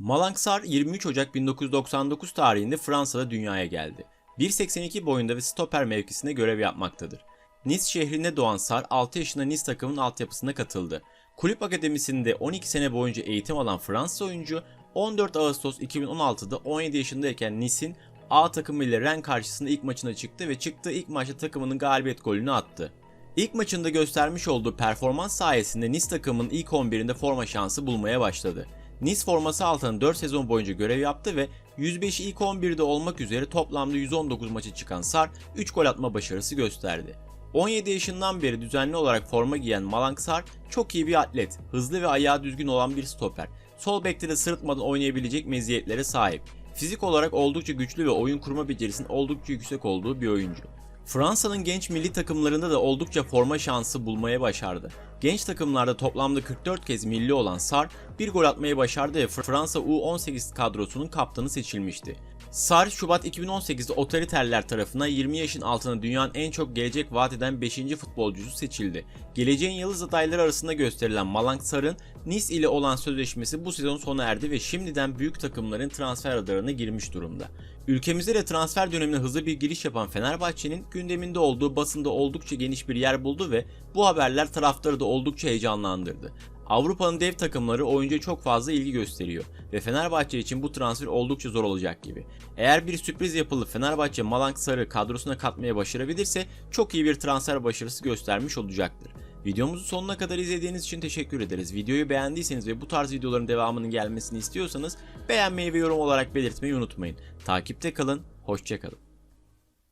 Malang Sarr 23 Ocak 1999 tarihinde Fransa'da dünyaya geldi. 1.82 boyunda ve stoper mevkisinde görev yapmaktadır. Nice şehrinde doğan Sarr 6 yaşında Nice takımının altyapısına katıldı. Kulüp akademisinde 12 sene boyunca eğitim alan Fransız oyuncu 14 Ağustos 2016'da 17 yaşındayken Nice'in A takımı ile Rennes karşısında ilk maçına çıktı ve çıktığı ilk maçta takımının galibiyet golünü attı. İlk maçında göstermiş olduğu performans sayesinde Nice takımının ilk 11'inde forma şansı bulmaya başladı. Nice forması altında 4 sezon boyunca görev yaptı ve 105 ilk 11'de olmak üzere toplamda 119 maçı çıkan Sar 3 gol atma başarısı gösterdi. 17 yaşından beri düzenli olarak forma giyen Malang Sar çok iyi bir atlet, hızlı ve ayağı düzgün olan bir stoper. Sol bekte de sırıtmadan oynayabilecek meziyetlere sahip. Fizik olarak oldukça güçlü ve oyun kurma becerisinin oldukça yüksek olduğu bir oyuncu. Fransa'nın genç milli takımlarında da oldukça forma şansı bulmaya başardı. Genç takımlarda toplamda 44 kez milli olan Sar bir gol atmayı başardı ve Fransa U18 kadrosunun kaptanı seçilmişti. Sar, Şubat 2018'de otoriterler tarafından 20 yaşın altına dünyanın en çok gelecek vaat eden 5. futbolcusu seçildi. Geleceğin yıldız adayları arasında gösterilen Malang Sar'ın Nice ile olan sözleşmesi bu sezon sona erdi ve şimdiden büyük takımların transfer radarına girmiş durumda. Ülkemizde de transfer dönemine hızlı bir giriş yapan Fenerbahçe'nin gündeminde olduğu basında oldukça geniş bir yer buldu ve bu haberler taraftarı da oldukça heyecanlandırdı. Avrupa'nın dev takımları oyuncuya çok fazla ilgi gösteriyor ve Fenerbahçe için bu transfer oldukça zor olacak gibi. Eğer bir sürpriz yapılıp Fenerbahçe Malang Sarı kadrosuna katmaya başarabilirse çok iyi bir transfer başarısı göstermiş olacaktır. Videomuzu sonuna kadar izlediğiniz için teşekkür ederiz. Videoyu beğendiyseniz ve bu tarz videoların devamının gelmesini istiyorsanız beğenmeyi ve yorum olarak belirtmeyi unutmayın. Takipte kalın, hoşçakalın.